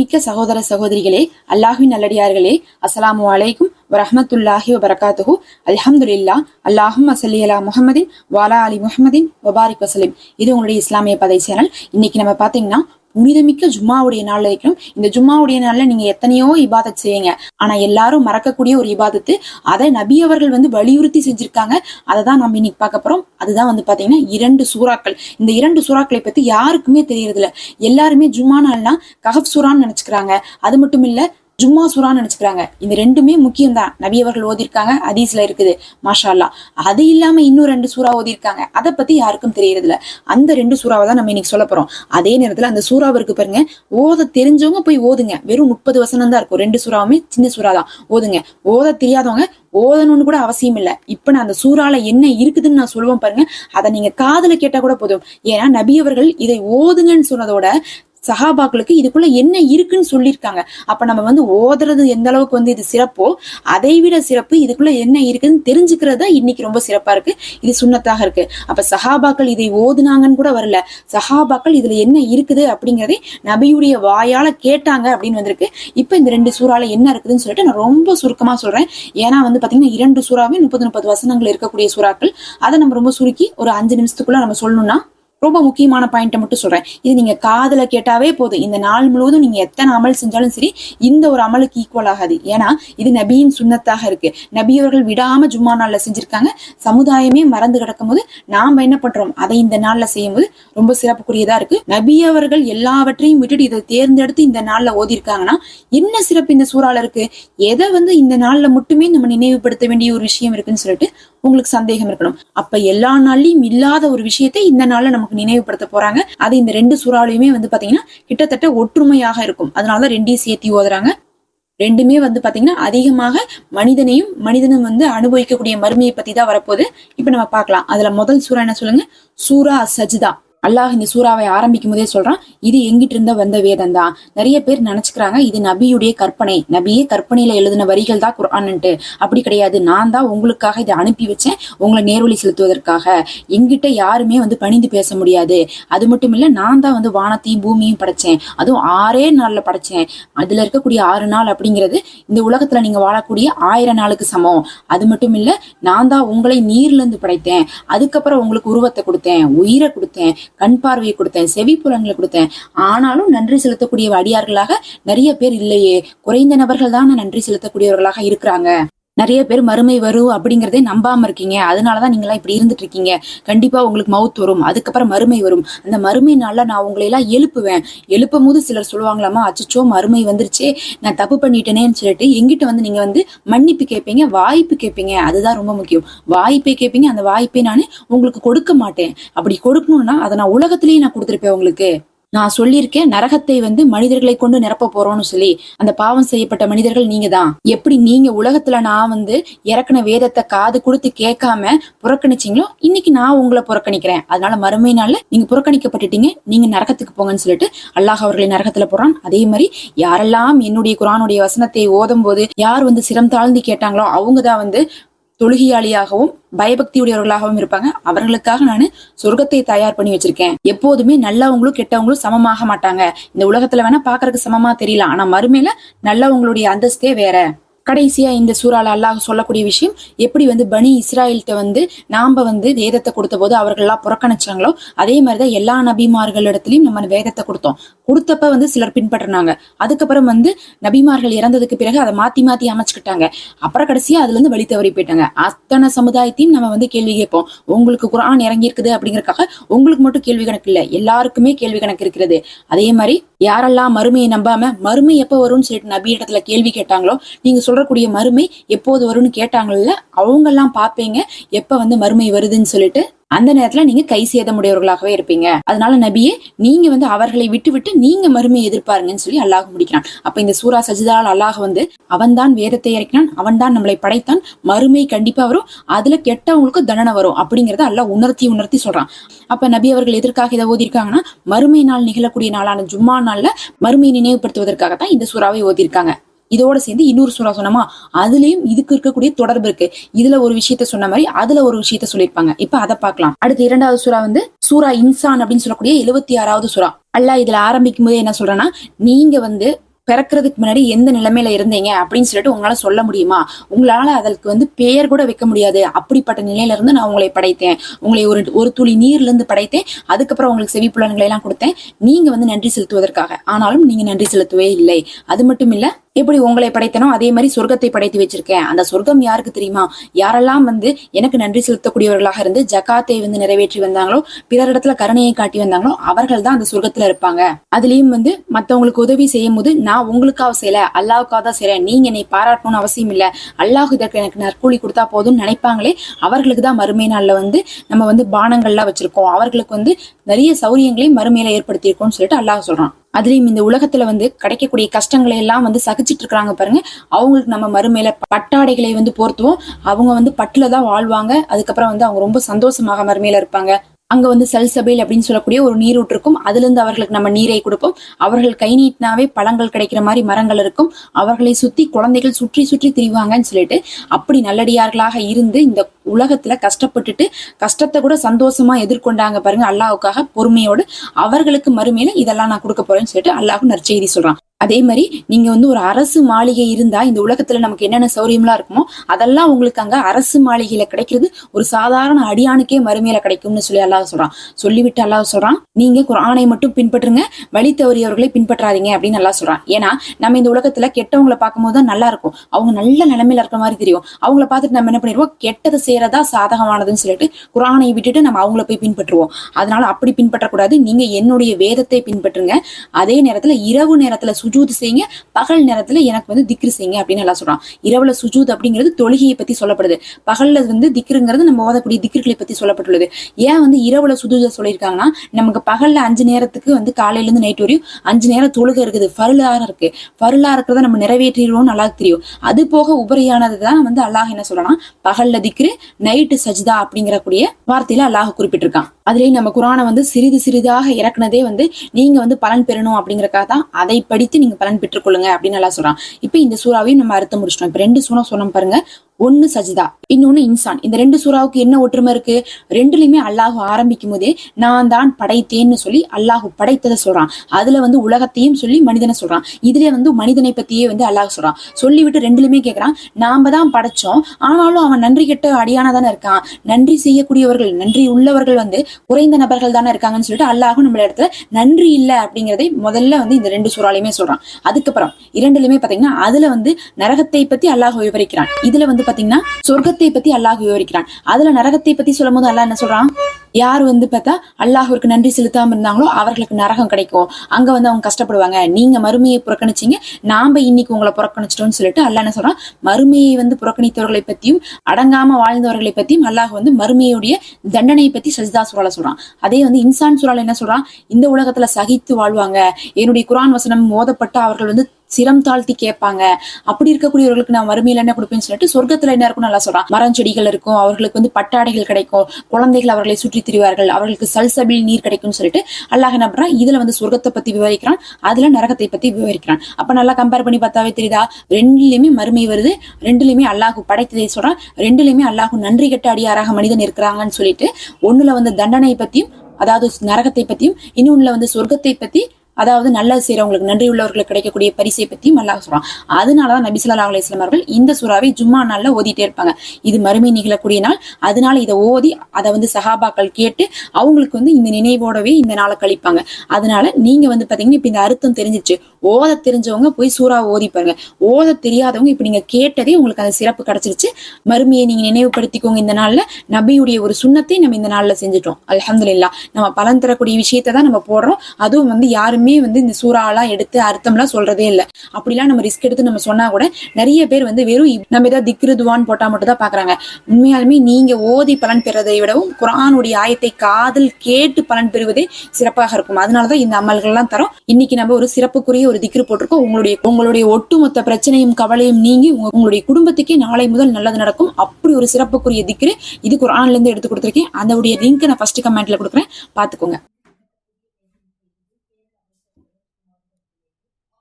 மிக்க சகோதர சகோதரிகளே அல்லாஹின் நல்லடியார்களே அஸ்லாமு அலைக்கும் வரஹ்மத்துல்லாஹி வபரகாத்துஹு. அல்ஹம்துல்லா அல்லாஹும் அசல்லி அலா முஹம்மதின் வாலா அலி முஹம்மதின் வபாரிக் வசலிம் இது உங்களுடைய இஸ்லாமிய பதை சேனல். இன்னைக்கு நம்ம பாத்தீங்கன்னா புனிதமிக்க ஜும்மாவுடைய நாள் இருக்கணும் இந்த ஜும்மாவுடைய நாளில் நீங்க எத்தனையோ இபாதத் செய்யுங்க. ஆனா எல்லாரும் மறக்கக்கூடிய ஒரு இபாதத்து. அதை நபி அவர்கள் வந்து வலியுறுத்தி செஞ்சிருக்காங்க. அதை தான் நம்ம இன்னைக்கு பார்க்க போறோம். அதுதான் வந்து பாத்தீங்கன்னா இரண்டு சூறாக்கள். இந்த இரண்டு சூறாக்களை பத்தி யாருக்குமே தெரியறதில்ல. எல்லாருமே ஜும்மா நாள்னா கஹப் சூறான்னு நினைச்சுக்கிறாங்க. அது மட்டும் இல்ல ஜும்மா சூறான்னு நினைச்சுக்கிறாங்க. இந்த ரெண்டுமே முக்கியம் தான் நபி அவர்கள் ஓதிருக்காங்க அதீஸ்ல இருக்குது. மாஷால்லா அது இல்லாம இன்னும் ரெண்டு சூறா ஓதிருக்காங்க அதை பத்தி யாருக்கும் தெரியறது இல்ல அந்த ரெண்டு சூறாவை தான் நம்ம இன்னைக்கு சொல்ல போறோம். அதே நேரத்துல அந்த சூறாவை இருக்கு பாருங்க. ஓத தெரிஞ்சவங்க போய் ஓதுங்க. வெறும் முப்பது வசனம் தான் இருக்கும். ரெண்டு சூறாவுமே சின்ன சூறா தான். ஓதுங்க. ஓத தெரியாதவங்க ஓதணும்னு கூட அவசியம் இல்லை. இப்ப நான் அந்த சூறால என்ன இருக்குதுன்னு நான் சொல்லுவேன் பாருங்க. அதை நீங்க காதல கேட்டா கூட போதும். ஏன்னா நபி அவர்கள் இதை ஓதுங்கன்னு சொன்னதோட சஹாபாக்களுக்கு இதுக்குள்ள என்ன இருக்குன்னு சொல்லியிருக்காங்க. அப்ப நம்ம வந்து ஓதுறது எந்த அளவுக்கு வந்து இது சிறப்போ அதை விட சிறப்பு இதுக்குள்ள என்ன இருக்குன்னு தெரிஞ்சுக்கிறது தான் இன்னைக்கு ரொம்ப சிறப்பா இருக்கு. இது சுண்ணத்தாக இருக்கு. அப்ப சஹாபாக்கள் இதை ஓதுனாங்கன்னு கூட வரல. சஹாபாக்கள் இதுல என்ன இருக்குது அப்படிங்கறதே நபியுடைய வாயால கேட்டாங்க அப்படின்னு வந்திருக்கு. இப்ப இந்த ரெண்டு சூறால என்ன இருக்குதுன்னு சொல்லிட்டு நான் ரொம்ப சுருக்கமா சொல்றேன். ஏன்னா வந்து பாத்தீங்கன்னா இரண்டு சூறாவே முப்பது முப்பது வசனங்கள் இருக்கக்கூடிய சூறாக்கள். அதை நம்ம ரொம்ப சுருக்கி ஒரு அஞ்சு நிமிஷத்துக்குள்ள நம்ம சொல்லணும்னா ரொம்ப முக்கியமான பாயிண்ட்டை மட்டும் சொல்றேன். இது நீங்க காதுல கேட்டாவே போதும். இந்த நாள் முழுவதும் நீங்க எத்தனை அமல் செஞ்சாலும் சரி இந்த ஒரு அமலுக்கு ஈக்குவல் ஆகாது. ஏன்னா இது நபியின் சுண்ணத்தாக இருக்கு. நபி அவர்கள் விடாம ஜும்மா நாள்ல செஞ்சிருக்காங்க. சமுதாயமே மறந்து கிடக்கும் போது நாம என்ன பண்றோம்? அதை இந்த நாள்ல செய்யும் போது ரொம்ப சிறப்புக்குரியதா இருக்கு. நபி அவர்கள் எல்லாவற்றையும் விட்டுட்டு இதை தேர்ந்தெடுத்து இந்த நாள்ல ஓதியிருக்காங்கன்னா என்ன சிறப்பு இந்த சூறால இருக்கு? எதை வந்து இந்த நாள்ல மட்டுமே நம்ம நினைவுபடுத்த வேண்டிய ஒரு விஷயம் இருக்குன்னு சொல்லிட்டு உங்களுக்கு சந்தேகம் இருக்கணும். அப்ப எல்லா நாள்லயும் இல்லாத ஒரு விஷயத்தை இந்த நாள்ல நமக்கு நினைவுபடுத்த போறாங்க. அது இந்த ரெண்டு சூறாலையுமே வந்து பாத்தீங்கன்னா கிட்டத்தட்ட ஒற்றுமையாக இருக்கும். அதனாலதான் ரெண்டையும் சேர்த்தி ஓதுறாங்க ரெண்டுமே வந்து பாத்தீங்கன்னா அதிகமாக மனிதனையும் மனிதனும் வந்து அனுபவிக்கக்கூடிய மறுமையை பத்தி தான் வரப்போகுது. இப்ப நம்ம பார்க்கலாம். அதுல முதல் சூறா என்ன சொல்லுங்க? சூரா சஜிதா. அல்லாஹ் இந்த சூறாவை ஆரம்பிக்கும் போதே சொல்றான் இது எங்கிட்டு இருந்த வந்த வேதம் தான் நிறைய பேர் நினைச்சுக்கிறாங்க இது நபியுடைய கற்பனை. நபியே கற்பனையில எழுதின வரிகள் தான் குர்ஆன்ட்டு அப்படி கிடையாது. நான் தான் உங்களுக்காக இதை அனுப்பி வச்சேன் உங்களை நேர்வழி செலுத்துவதற்காக. எங்கிட்ட யாருமே வந்து பணிந்து பேச முடியாது. அது மட்டும் இல்ல நான் தான் வந்து வானத்தையும் பூமியும் படைச்சேன். அதுவும் ஆறே நாள்ல படைச்சேன். அதுல இருக்கக்கூடிய ஆறு நாள் அப்படிங்கிறது இந்த உலகத்துல நீங்க வாழக்கூடிய ஆயிரம் நாளுக்கு சமம். அது மட்டும் இல்ல நான் தான் உங்களை நீர்ல இருந்து படைத்தேன். அதுக்கப்புறம் உங்களுக்கு உருவத்தை கொடுத்தேன் உயிரை கொடுத்தேன். கண் பார்வையை கொடுத்தேன் செவி புலன்களை கொடுத்தேன். ஆனாலும் நன்றி செலுத்தக்கூடிய அடியார்களாக நிறைய பேர் இல்லையே. குறைந்த நபர்கள் தான் நன்றி செலுத்தக்கூடியவர்களாக இருக்கிறாங்க. நிறைய பேர் மறுமை வரும் அப்படிங்கறதே நம்பாம இருக்கீங்க. அதனாலதான் நீங்க எல்லாம் இப்படி இருந்துட்டு இருக்கீங்க. கண்டிப்பா உங்களுக்கு மவுத் வரும். அதுக்கப்புறம் மறுமை வரும். அந்த மறுமை நாள்ல நான் உங்களை எல்லாம் எழுப்புவேன். எழுப்பும் போது சிலர் சொல்லுவாங்களாமா அச்சச்சோ மறுமை வந்துருச்சே நான் தப்பு பண்ணிட்டேனேன்னு சொல்லிட்டு எங்கிட்ட வந்து நீங்க வந்து மன்னிப்பு கேட்பீங்க வாய்ப்பு கேட்பீங்க அதுதான் ரொம்ப முக்கியம். வாய்ப்பை கேட்பீங்க அந்த வாய்ப்பை நான் உங்களுக்கு கொடுக்க மாட்டேன். அப்படி கொடுக்கணும்னா அதை நான் உலகத்திலேயே நான் கொடுத்துருப்பேன் உங்களுக்கு. நான் சொல்லியிருக்கேன் நரகத்தை வந்து மனிதர்களை கொண்டு நிரப்ப போறோம்னு சொல்லி. அந்த பாவம் செய்யப்பட்ட மனிதர்கள் நீங்க தான் எப்படி நீங்க உலகத்துல நான் வந்து இறக்குன வேதத்தை காது கொடுத்து கேட்காம புறக்கணிச்சீங்களோ இன்னைக்கு நான் உங்களை புறக்கணிக்கிறேன். அதனால மறுமை நாள்ல நீங்க புறக்கணிக்கப்பட்டுட்டீங்க நீங்க நரகத்துக்கு போங்கன்னு சொல்லிட்டு அல்லாஹ் அவர்களை நரகத்துல போறான் அதே மாதிரி யாரெல்லாம் என்னுடைய குரானுடைய வசனத்தை ஓதும் போது யார் வந்து சிரம் தாழ்ந்து கேட்டாங்களோ அவங்க தான் வந்து தொழுகியாளியாகவும் பயபக்தியுடையவர்களாகவும் இருப்பாங்க. அவர்களுக்காக நான் சொர்க்கத்தை தயார் பண்ணி வச்சிருக்கேன். எப்போதுமே நல்லவங்களும் கெட்டவங்களும் சமமாக மாட்டாங்க. இந்த உலகத்துல வேணா பாக்குறதுக்கு சமமா தெரியல ஆனா மறுமையில நல்லவங்களுடைய அந்தஸ்தே வேற. கடைசியா இந்த சூறால அல்லாஹ் சொல்லக்கூடிய விஷயம் எப்படி வந்து பனி இஸ்ராயல்கிட்ட வந்து நாம வந்து வேதத்தை கொடுத்த போது அவர்கள் எல்லாம் புறக்கணிச்சாங்களோ அதே மாதிரிதான் எல்லா நபிமார்களிடத்திலயும் நம்ம வேதத்தை கொடுத்தோம். கொடுத்தப்ப வந்து சிலர் பின்பற்றினாங்க. அதுக்கப்புறம் வந்து நபிமார்கள் இறந்ததுக்கு பிறகு அதை மாத்தி மாத்தி அமைச்சுக்கிட்டாங்க. அப்புறம் கடைசியா அதுல இருந்து வழி தவறி போயிட்டாங்க. அத்தனை சமுதாயத்தையும் நம்ம வந்து கேள்வி கேட்போம். உங்களுக்கு குரான் இறங்கி இருக்குது அப்படிங்கறக்காக உங்களுக்கு மட்டும் கேள்வி கணக்கு இல்ல. எல்லாருக்குமே கேள்வி கணக்கு இருக்கிறது. அதே மாதிரி யாரெல்லாம் மறுமையை நம்பாம மறுமை எப்ப வரும்னு சொல்லிட்டு நபி இடத்துல கேள்வி கேட்டாங்களோ நீங்க சொல்றக்கூடிய மறுமை எப்போது வரும்னு கேட்டாங்கல்ல அவங்க எல்லாம் பாப்பீங்க எப்ப வந்து மறுமை வருதுன்னு சொல்லிட்டு அந்த நேரத்துல நீங்க கை சேதமுடையவர்களாகவே இருப்பீங்க. அதனால நபியே நீங்க வந்து அவர்களை விட்டு விட்டு நீங்க மறுமையை எதிர்பாருங்கன்னு சொல்லி அல்லாஹ் முடிக்கிறான். அப்ப இந்த சூரா சஜிதால் அல்லாஹ் வந்து அவன்தான் வேதத்தை இறக்கினான் அவன்தான் நம்மளை படைத்தான் மறுமை கண்டிப்பா வரும் அதுல கெட்டவங்களுக்கு தண்டனை வரும் அப்படிங்கறத அல்லாஹ் உணர்த்தி உணர்த்தி சொல்றான். அப்ப நபி அவர்கள் எதற்காக இதை ஓதிருக்காங்கன்னா மறுமை நாள் நிகழக்கூடிய நாளான ஜும்மா நாள்ல மறுமையை நினைவுபடுத்துவதற்காக தான் இந்த சூறாவை ஓதிருக்காங்க இதோட சேர்ந்து இன்னொரு சூறா சொன்னோமா? அதுலயும் இதுக்கு இருக்கக்கூடிய தொடர்பு இருக்கு. இதுல ஒரு விஷயத்த சொன்ன மாதிரி அதுல ஒரு விஷயத்த சொல்லியிருப்பாங்க. இப்ப அதை பார்க்கலாம். அடுத்து இரண்டாவது சூறா வந்து சூரா இன்சான் அப்படின்னு சொல்லக்கூடிய எழுபத்தி ஆறாவது சூறா. அல்ல இதுல ஆரம்பிக்கும் போது என்ன சொல்றேன்னா நீங்க வந்து பிறக்கிறதுக்கு முன்னாடி எந்த நிலைமையில இருந்தீங்க அப்படின்னு சொல்லிட்டு உங்களால சொல்ல முடியுமா? உங்களால அதற்கு வந்து பெயர் கூட வைக்க முடியாது. அப்படிப்பட்ட நிலையில இருந்து நான் உங்களை படைத்தேன். உங்களை ஒரு ஒரு துளி நீர்ல இருந்து படைத்தேன். அதுக்கப்புறம் உங்களுக்கு செவிப்புலன்களை எல்லாம் கொடுத்தேன். நீங்க வந்து நன்றி செலுத்துவதற்காக. ஆனாலும் நீங்க நன்றி செலுத்தவே இல்லை. அது மட்டும் இல்ல எப்படி உங்களை படைத்தனோ அதே மாதிரி சொர்க்கத்தை படைத்து வச்சிருக்கேன். அந்த சொர்க்கம் யாருக்கு தெரியுமா? யாரெல்லாம் வந்து எனக்கு நன்றி செலுத்தக்கூடியவர்களாக இருந்து ஜகாத்தை வந்து நிறைவேற்றி வந்தாங்களோ பிறரிடத்துல கருணையை காட்டி வந்தாங்களோ அவர்கள் தான் அந்த சொர்க்கத்துல இருப்பாங்க. அதுலயும் வந்து மத்தவங்களுக்கு உதவி செய்யும் போது நான் உங்களுக்காக செய்யல அல்லாவுக்காக தான் செய்யறேன் நீங்க என்னை பாராட்டணும்னு அவசியம் இல்ல அல்லாஹ் இதற்கு எனக்கு நற்கூலி கொடுத்தா போதும்னு நினைப்பாங்களே அவர்களுக்கு தான் மறுமை நாள்ல வந்து நம்ம வந்து பானங்கள்லாம் வச்சிருக்கோம். அவர்களுக்கு வந்து நிறைய சௌரியங்களையும் மறுமையில ஏற்படுத்தியிருக்கோம்னு சொல்லிட்டு அல்லாஹ் சொல்றான். அதுலயும் இந்த உலகத்துல வந்து கிடைக்கக்கூடிய கஷ்டங்களை எல்லாம் வந்து சகிச்சிட்டு இருக்காங்க பாருங்க. அவங்களுக்கு நம்ம மறுமையில பட்டாடைகளை வந்து போர்த்துவோம். அவங்க வந்து பட்டுல தான் வாழ்வாங்க. அதுக்கப்புறம் வந்து அவங்க ரொம்ப சந்தோஷமாக மறுமையில இருப்பாங்க. அங்க வந்து சல்சபைல் அப்படின்னு சொல்லக்கூடிய ஒரு நீரூற்று இருக்கும். அதுல இருந்து அவர்களுக்கு நம்ம நீரை கொடுப்போம். அவர்கள் கை நீட்டினாவே பழங்கள் கிடைக்கிற மாதிரி மரங்கள் இருக்கும். அவர்களை சுத்தி குழந்தைகள் சுற்றி சுற்றி திரிவாங்கன்னு சொல்லிட்டு அப்படி நல்லடியார்களாக இருந்து இந்த உலகத்துல கஷ்டப்பட்டுட்டு கஷ்டத்தை கூட சந்தோஷமா எதிர்கொண்டாங்க பாருங்க அல்லாவுக்காக பொறுமையோடு அவர்களுக்கு மறுமையில இதெல்லாம் நான் கொடுக்க போறேன்னு சொல்லிட்டு அல்லாஹும் நற்செய்தி சொல்றான். அதே மாதிரி நீங்க வந்து ஒரு அரசு மாளிகை இருந்தா இந்த உலகத்துல நமக்கு என்னென்ன சௌரியம்லாம் இருக்குமோ அதெல்லாம் உங்களுக்கு அங்க அரசு மாளிகையில கிடைக்கிறது ஒரு சாதாரண அடியானுக்கே மறுமையில கிடைக்கும்னு சொல்லி அல்லாஹ் சொல்றான். சொல்லிவிட்டு அல்லாஹ் சொல்றான் நீங்க குரானை மட்டும் பின்பற்றுங்க வழி தவறியவர்களை பின்பற்றாதீங்க அப்படின்னு நல்லா சொல்றான். ஏன்னா நம்ம இந்த உலகத்துல கெட்டவங்களை பார்க்கும்போது தான் நல்லா இருக்கும். அவங்க நல்ல நிலைமையில இருக்கிற மாதிரி தெரியும். அவங்கள பார்த்துட்டு நம்ம என்ன பண்ணிடுவோம்? கெட்டதை செய்யறதா சாதகமானதுன்னு சொல்லிட்டு குரானை விட்டுட்டு நம்ம அவங்கள போய் பின்பற்றுவோம். அதனால அப்படி பின்பற்றக்கூடாது. நீங்க என்னுடைய வேதத்தை பின்பற்றுங்க. அதே நேரத்துல இரவு நேரத்துல சுஜூத் செய்யுங்க. பகல் நேரத்துல எனக்கு வந்து திக்ரு செய்யுங்க அப்படின்னு எல்லாம் சொல்றான். இரவுல சுஜூத் அப்படிங்கிறது தொழுகையை பத்தி சொல்லப்படுது. பகல்ல வந்து திக்ருங்கிறது நம்ம ஓதக்கூடிய திக்ருகளை பத்தி சொல்லப்பட்டுள்ளது. ஏன் வந்து இரவுல சுஜூத சொல்லியிருக்காங்கன்னா நமக்கு பகல்ல அஞ்சு நேரத்துக்கு வந்து காலையில இருந்து நைட் வரையும் அஞ்சு நேரம் தொழுகை இருக்குது. ஃபருளாக இருக்கு. ஃபருளாக இருக்கிறத நம்ம நிறைவேற்றிடுவோம் நல்லா தெரியும். அது போக உபரியானது தான் வந்து அல்லாஹ் என்ன சொல்லலாம் பகல்ல திக்ரு நைட்டு சஜ்தா அப்படிங்கிற கூடிய வார்த்தையில அல்லாஹ் குறிப்பிட்டிருக்கான். அதுலேயும் நம்ம குரானை வந்து சிறிது சிறிதாக இறக்குனதே வந்து நீங்க வந்து பலன் பெறணும் அப்படிங்கறக்காக தான் அதை படித்து நீங்க பலன் பெற்றுக்கொள்ளுங்க அப்படின்னு நல்லா சொல்றான். இப்போ இந்த சூறாவையும் நம்ம அர்த்தம் முடிச்சிட்டோம். இப்போ ரெண்டு சூறா சொன்னோம் பாருங்க. ஒன்னு சஜிதா இன்னொன்னு இன்சான். இந்த ரெண்டு சூறாவுக்கு என்ன ஒற்றுமை இருக்கு? ரெண்டுலயுமே அல்லாஹு ஆரம்பிக்கும் போதே நான் தான் படைத்தேன்னு சொல்லி அல்லாஹு படைத்ததை சொல்றான். அதுல வந்து உலகத்தையும் சொல்லி மனிதனை சொல்றான். இதுல வந்து மனிதனை பத்தியே வந்து அல்லாஹ் சொல்றான். சொல்லிவிட்டு ரெண்டுலயுமே கேக்குறான். நாம தான் படைச்சோம். ஆனாலும் அவன் நன்றி கெட்ட அடியானா தானே இருக்கான். நன்றி செய்யக்கூடியவர்கள் நன்றி உள்ளவர்கள் வந்து குறைந்த நபர்கள் தானே இருக்காங்கன்னு சொல்லிட்டு அல்லாஹும் நம்மள இடத்துல நன்றி இல்லை அப்படிங்கறதை முதல்ல வந்து இந்த ரெண்டு சூறாலையுமே சொல்றான். அதுக்கப்புறம் இரண்டுலயுமே பாத்தீங்கன்னா அதுல வந்து நரகத்தை பத்தி அல்லாஹ் விவரிக்கிறான். இதுல வந்து பாத்தீங்கன்னா சொர்க்கத்தை பத்தி அல்லாஹ் விவரிக்கிறான். அதுல நரகத்தை பத்தி சொல்லும் போது அல்லாஹ் என்ன சொல்றான்? யார் வந்து பார்த்தா அல்லாஹுக்கு நன்றி செலுத்தாம இருந்தாங்களோ அவர்களுக்கு நரகம் கிடைக்கும். அங்க வந்து அவங்க கஷ்டப்படுவாங்க. நீங்க மறுமையை புறக்கணிச்சீங்க நாம இன்னைக்கு உங்களை புறக்கணிச்சிட்டோம்னு சொல்லிட்டு அல்லாஹ் என்ன சொல்றான்? மறுமையை வந்து புறக்கணித்தவர்களை பத்தியும் அடங்காம வாழ்ந்தவர்களை பத்தியும் அல்லாஹ் வந்து மறுமையுடைய தண்டனையை பத்தி சஜிதா சுரால சொல்றான். அதே வந்து இன்சான் சூறால என்ன சொல்றான்? இந்த உலகத்துல சகித்து வாழ்வாங்க. என்னுடைய குரான் வசனம் மோதப்பட்ட அவர்கள் வந்து சிரம் தாழ்த்தி கேட்பாங்க. அப்படி இருக்கக்கூடியவர்களுக்கு நான் மறுமையில என்ன கொடுப்பேன்னு சொல்லிட்டு சொர்க்கத்துல என்ன இருக்கும் நல்லா சொல்றான். மரம் செடிகள் இருக்கும். அவர்களுக்கு வந்து பட்டாடைகள் கிடைக்கும். குழந்தைகள் அவர்களை சுற்றி திரிவார்கள். அவர்களுக்கு சல்சபில் நீர் கிடைக்கும்னு சொல்லிட்டு அல்லாஹ் என்ன பண்றான்? இதுல வந்து சொர்க்கத்தை பத்தி விவரிக்கிறான். அதுல நரகத்தை பத்தி விவரிக்கிறான். அப்ப நல்லா கம்பேர் பண்ணி பார்த்தாவே தெரியுதா? ரெண்டுலயுமே மறுமை வருது. ரெண்டுலயுமே அல்லாஹு படைத்ததை சொல்றான். ரெண்டுலயுமே அல்லாஹு நன்றி கெட்ட அடியாராக மனிதன் இருக்கிறாங்கன்னு சொல்லிட்டு ஒண்ணுல வந்து தண்டனை பத்தியும் அதாவது நரகத்தை பத்தியும் இன்னொன்னுல வந்து சொர்க்கத்தை பத்தி அதாவது நல்லது செய்யறவங்களுக்கு நன்றி உள்ளவர்களுக்கு கிடைக்கக்கூடிய பரிசை பத்தியும் அல்லாஹ் சொல்றான். அதனாலதான் தான் ஸல்லல்லாஹு அலைஹி அவர்கள் இந்த சுறாவை ஜும்மா நாளில் ஓதிட்டே இருப்பாங்க. இது மறுமை நிகழக்கூடிய நாள். அதனால இதை ஓதி அதை வந்து சஹாபாக்கள் கேட்டு அவங்களுக்கு வந்து இந்த நினைவோடவே இந்த நாளை கழிப்பாங்க. அதனால நீங்க வந்து பாத்தீங்கன்னா இப்ப இந்த அர்த்தம் தெரிஞ்சிச்சு ஓத தெரிஞ்சவங்க போய் சூறா ஓதி பாருங்க. ஓத தெரியாதவங்க இப்ப நீங்க கேட்டதே உங்களுக்கு அந்த சிறப்பு கிடைச்சிருச்சு. மறுமையை நீங்க நினைவுபடுத்திக்கோங்க இந்த நாள்ல. நபியுடைய ஒரு சுண்ணத்தை நம்ம இந்த நாள்ல செஞ்சுட்டோம். அலமதுல்லா நம்ம பலன் தரக்கூடிய விஷயத்தை தான் நம்ம போடுறோம். அதுவும் வந்து யாருமே வந்து இந்த சூறாலாம் எடுத்து அர்த்தம்லாம் சொல்றதே இல்லை. அப்படிலாம் நம்ம ரிஸ்க் எடுத்து நம்ம சொன்னா கூட நிறைய பேர் வந்து வெறும் நம்ம ஏதாவது திக்ருதுவான் போட்டா மட்டும் தான் பாக்குறாங்க. உண்மையாலுமே நீங்க ஓதி பலன் பெறதை விடவும் குரானுடைய ஆயத்தை காதல் கேட்டு பலன் பெறுவதே சிறப்பாக இருக்கும். அதனாலதான் இந்த அமல்கள்லாம் தரோம். இன்னைக்கு நம்ம ஒரு சிறப்புக்குரிய ஒரு திக்ரு போட்டிருக்கோம். உங்களுடைய உங்களுடைய ஒட்டுமொத்த பிரச்சனையும் கவலையும் நீங்கி உங்க- உங்களுடைய குடும்பத்துக்கே நாளை முதல் நல்லது நடக்கும். அப்படி ஒரு சிறப்புக்குரிய திக்ரு இது குரான்ல இருந்து எடுத்து கொடுத்துருக்கேன். அதோடைய லிங்க் நான் ஃபர்ஸ்ட் கமெண்ட்ல கொடுக்குறேன். பாத்துக்கோங்க